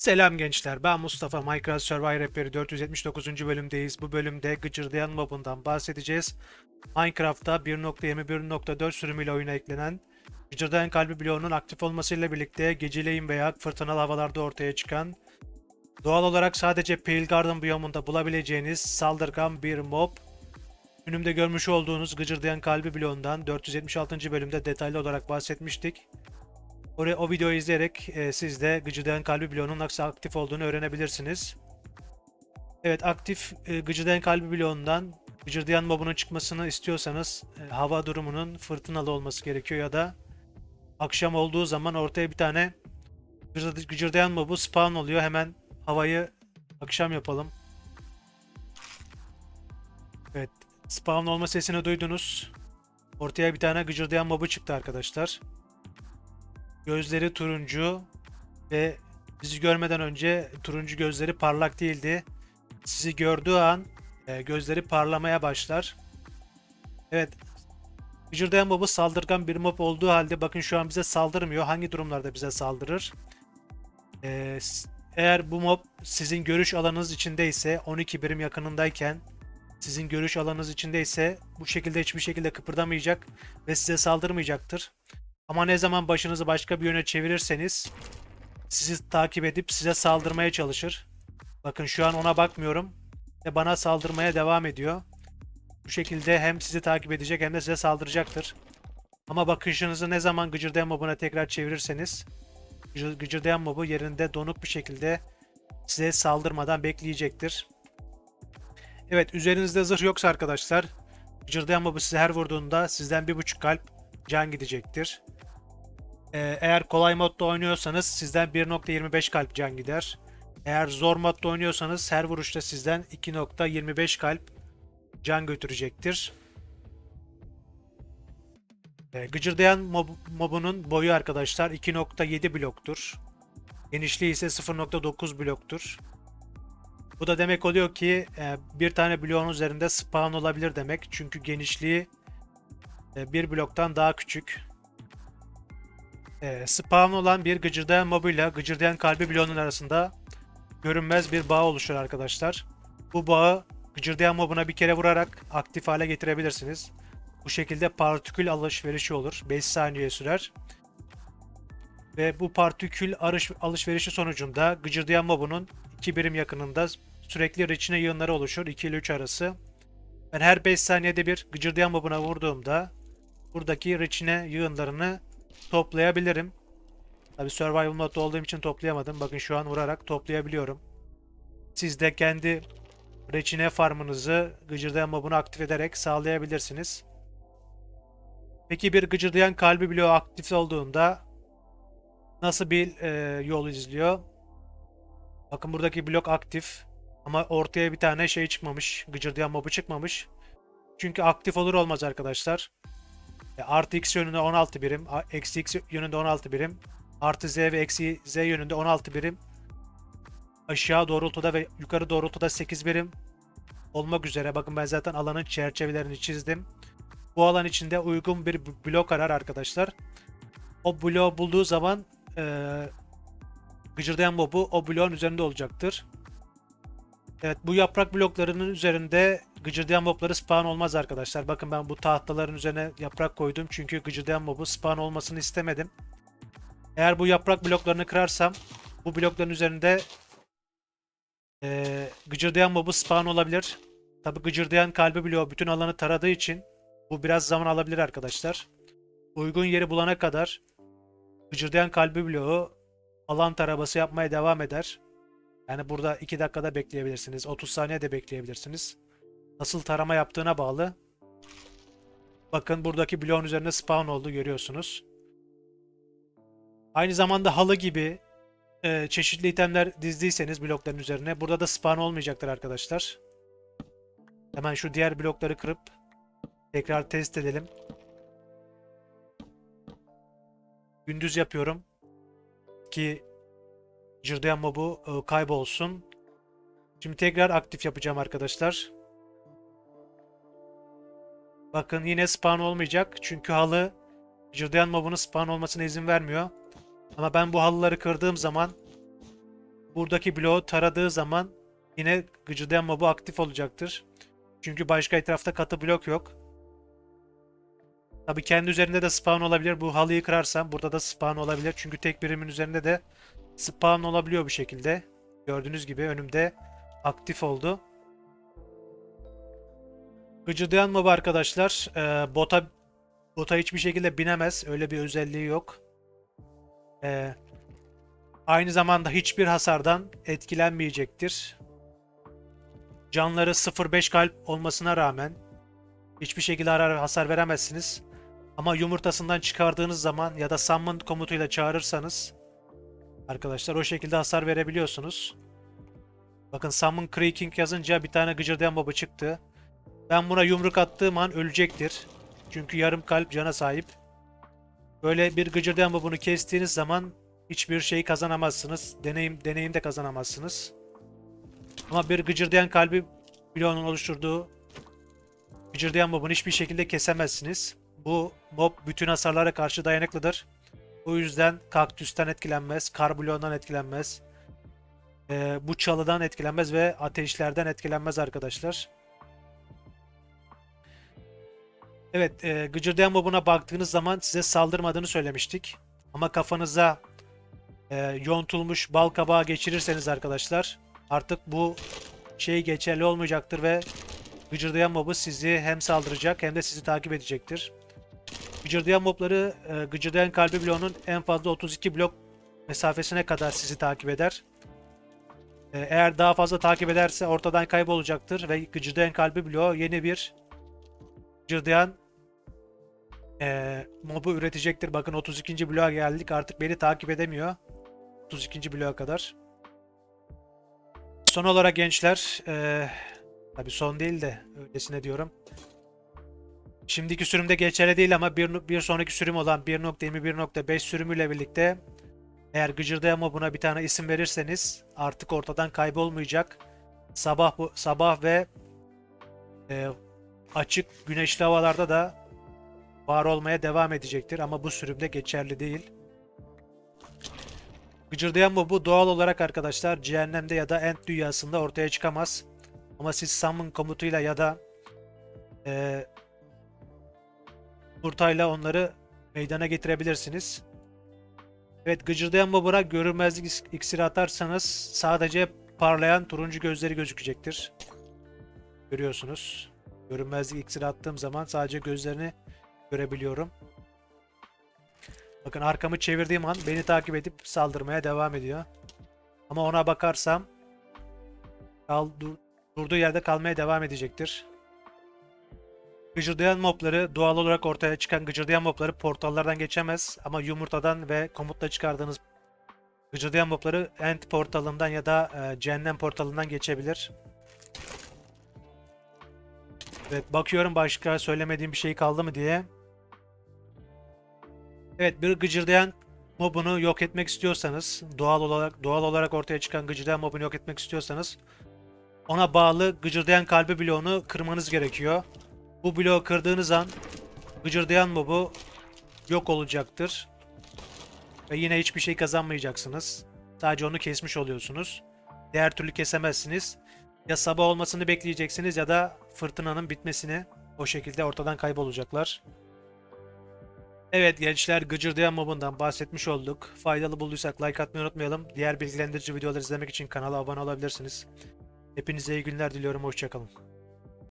Selam gençler, ben Mustafa. Minecraft Survivor Rehberi 479. bölümdeyiz. Bu bölümde gıcırdayan mobundan bahsedeceğiz. Minecraft'ta 1.21.4 sürümüyle oyuna eklenen gıcırdayan kalbi bloğunun aktif olmasıyla birlikte geceleyin veya fırtınalı havalarda ortaya çıkan doğal olarak sadece Pale Garden biyomunda bulabileceğiniz saldırgan bir mob. Önümde görmüş olduğunuz gıcırdayan kalbi bloğundan 476. bölümde detaylı olarak bahsetmiştik. Oraya, o videoyu izleyerek e, siz de gıcırdayan kalbi bloğunun nasıl aktif olduğunu öğrenebilirsiniz. Evet aktif e, gıcırdayan kalbi bloğundan gıcırdayan mobunun çıkmasını istiyorsanız e, hava durumunun fırtınalı olması gerekiyor ya da akşam olduğu zaman ortaya bir tane gıcırda- gıcırdayan mobu spawn oluyor. Hemen havayı akşam yapalım. Evet spawn olma sesini duydunuz. Ortaya bir tane gıcırdayan mobu çıktı arkadaşlar. Gözleri turuncu ve bizi görmeden önce turuncu gözleri parlak değildi. Sizi gördüğü an e, gözleri parlamaya başlar. Evet. Gıcırdayan mobu saldırgan bir mob olduğu halde bakın şu an bize saldırmıyor. Hangi durumlarda bize saldırır? E, eğer bu mob sizin görüş alanınız içindeyse 12 birim yakınındayken sizin görüş alanınız içindeyse bu şekilde hiçbir şekilde kıpırdamayacak ve size saldırmayacaktır. Ama ne zaman başınızı başka bir yöne çevirirseniz sizi takip edip size saldırmaya çalışır. Bakın şu an ona bakmıyorum ve bana saldırmaya devam ediyor. Bu şekilde hem sizi takip edecek hem de size saldıracaktır. Ama bakışınızı ne zaman gıcırdayan mobuna tekrar çevirirseniz gıcır- gıcırdayan mobu yerinde donuk bir şekilde size saldırmadan bekleyecektir. Evet üzerinizde zırh yoksa arkadaşlar gıcırdayan mobu size her vurduğunda sizden bir buçuk kalp can gidecektir. Ee, eğer kolay modda oynuyorsanız sizden 1.25 kalp can gider. Eğer zor modda oynuyorsanız her vuruşta sizden 2.25 kalp can götürecektir. Ee, gıcırdayan mob, mobunun boyu arkadaşlar 2.7 bloktur. Genişliği ise 0.9 bloktur. Bu da demek oluyor ki e, bir tane bloğun üzerinde spawn olabilir demek. Çünkü genişliği e, bir bloktan daha küçük. E, spawn olan bir gıcırdayan mobuyla gıcırdayan kalbi bloğunun arasında görünmez bir bağ oluşur arkadaşlar. Bu bağı gıcırdayan mobuna bir kere vurarak aktif hale getirebilirsiniz. Bu şekilde partikül alışverişi olur. 5 saniye sürer. Ve bu partikül arış, alışverişi sonucunda gıcırdayan mobunun 2 birim yakınında sürekli reçine yığınları oluşur 2 ile 3 arası. Ben her 5 saniyede bir gıcırdayan mobuna vurduğumda buradaki reçine yığınlarını toplayabilirim. Tabi survival modda olduğum için toplayamadım. Bakın şu an vurarak toplayabiliyorum. Siz de kendi reçine farmınızı gıcırdayan mobunu aktif ederek sağlayabilirsiniz. Peki bir gıcırdayan kalbi bloğu aktif olduğunda nasıl bir e, yol izliyor? Bakın buradaki blok aktif ama ortaya bir tane şey çıkmamış. Gıcırdayan mobu çıkmamış. Çünkü aktif olur olmaz arkadaşlar. E, Artı x yönünde 16 birim, eksi x yönünde 16 birim, artı z ve eksi z yönünde 16 birim, aşağı doğrultuda ve yukarı doğrultuda 8 birim olmak üzere. Bakın ben zaten alanın çerçevelerini çizdim. Bu alan içinde uygun bir blok arar arkadaşlar. O bloğu bulduğu zaman eee gıcırdayan mobu o bloğun üzerinde olacaktır. Evet bu yaprak bloklarının üzerinde gıcırdayan mobları spawn olmaz arkadaşlar. Bakın ben bu tahtaların üzerine yaprak koydum çünkü gıcırdayan mobu spawn olmasını istemedim. Eğer bu yaprak bloklarını kırarsam bu blokların üzerinde eee gıcırdayan mobu spawn olabilir. Tabi gıcırdayan kalbi bloğu bütün alanı taradığı için bu biraz zaman alabilir arkadaşlar. Uygun yeri bulana kadar gıcırdayan kalbi bloğu alan taraması yapmaya devam eder. Yani burada 2 dakikada bekleyebilirsiniz. 30 saniye de bekleyebilirsiniz. Nasıl tarama yaptığına bağlı. Bakın buradaki bloğun üzerinde spawn oldu görüyorsunuz. Aynı zamanda halı gibi e, çeşitli itemler dizdiyseniz blokların üzerine burada da spawn olmayacaktır arkadaşlar. Hemen şu diğer blokları kırıp tekrar test edelim. Gündüz yapıyorum ki Cırdayan mobu e, kaybolsun. Şimdi tekrar aktif yapacağım arkadaşlar. Bakın yine spawn olmayacak. Çünkü halı cırdayan mobunun spawn olmasına izin vermiyor. Ama ben bu halıları kırdığım zaman buradaki bloğu taradığı zaman yine gıcırdayan mobu aktif olacaktır. Çünkü başka etrafta katı blok yok. Tabii kendi üzerinde de spawn olabilir. Bu halıyı kırarsam burada da spawn olabilir. Çünkü tek birimin üzerinde de spawn olabiliyor bu şekilde. Gördüğünüz gibi önümde aktif oldu. Gıcırdayan mob arkadaşlar e, bota bota hiçbir şekilde binemez. Öyle bir özelliği yok. E, aynı zamanda hiçbir hasardan etkilenmeyecektir. Canları 0.5 kalp olmasına rağmen hiçbir şekilde hasar veremezsiniz. Ama yumurtasından çıkardığınız zaman ya da summon komutuyla çağırırsanız arkadaşlar o şekilde hasar verebiliyorsunuz. Bakın summon creaking yazınca bir tane gıcırdayan baba çıktı. Ben buna yumruk attığım an ölecektir. Çünkü yarım kalp cana sahip. Böyle bir gıcırdayan babunu kestiğiniz zaman hiçbir şey kazanamazsınız. Deneyim deneyim de kazanamazsınız. Ama bir gıcırdayan kalbi bloğunun oluşturduğu gıcırdayan mobunu hiçbir şekilde kesemezsiniz. Bu mob bütün hasarlara karşı dayanıklıdır. O yüzden kaktüsten etkilenmez, kar bloğundan etkilenmez. Bu çalıdan etkilenmez ve ateşlerden etkilenmez arkadaşlar. Evet, e, gıcırdayan mobuna baktığınız zaman size saldırmadığını söylemiştik. Ama kafanıza e, yontulmuş bal kabağı geçirirseniz arkadaşlar artık bu şey geçerli olmayacaktır ve gıcırdayan mobu sizi hem saldıracak hem de sizi takip edecektir. Gıcırdayan mobları e, gıcırdayan kalbi bloğunun en fazla 32 blok mesafesine kadar sizi takip eder. E, eğer daha fazla takip ederse ortadan kaybolacaktır ve gıcırdayan kalbi bloğu yeni bir gıcırdayan e, mobu üretecektir. Bakın 32. bloğa geldik artık beni takip edemiyor. 32. bloğa kadar. Son olarak gençler, eee tabii son değil de öylesine diyorum. Şimdiki sürümde geçerli değil ama bir, bir sonraki sürüm olan 1.21.5 sürümüyle birlikte eğer gıcırdayan mobuna bir tane isim verirseniz artık ortadan kaybolmayacak. Sabah sabah ve eee, açık güneşli havalarda da var olmaya devam edecektir ama bu sürümde geçerli değil. Gıcırdayan mobu doğal olarak arkadaşlar cehennemde ya da end dünyasında ortaya çıkamaz. Ama siz summon komutuyla ya da eee Turtayla onları meydana getirebilirsiniz. Evet gıcırdayan mobuna görünmezlik iksiri atarsanız sadece parlayan turuncu gözleri gözükecektir. Görüyorsunuz. Görünmezlik iksiri attığım zaman sadece gözlerini görebiliyorum. Bakın arkamı çevirdiğim an beni takip edip saldırmaya devam ediyor. Ama ona bakarsam kal, dur- durduğu yerde kalmaya devam edecektir. Gıcırdayan mobları doğal olarak ortaya çıkan gıcırdayan mobları portallardan geçemez ama yumurtadan ve komutla çıkardığınız gıcırdayan mobları end portalından ya da e, cehennem portalından geçebilir. Evet bakıyorum başka söylemediğim bir şey kaldı mı diye. Evet bir gıcırdayan mobunu yok etmek istiyorsanız doğal olarak doğal olarak ortaya çıkan gıcırdayan mobunu yok etmek istiyorsanız ona bağlı gıcırdayan kalbi bloğunu kırmanız gerekiyor. Bu bloğu kırdığınız an gıcırdayan mobu yok olacaktır. Ve yine hiçbir şey kazanmayacaksınız. Sadece onu kesmiş oluyorsunuz. Diğer türlü kesemezsiniz. Ya sabah olmasını bekleyeceksiniz ya da fırtınanın bitmesini. O şekilde ortadan kaybolacaklar. Evet gençler gıcırdayan mobundan bahsetmiş olduk. Faydalı bulduysak like atmayı unutmayalım. Diğer bilgilendirici videoları izlemek için kanala abone olabilirsiniz. Hepinize iyi günler diliyorum. Hoşçakalın.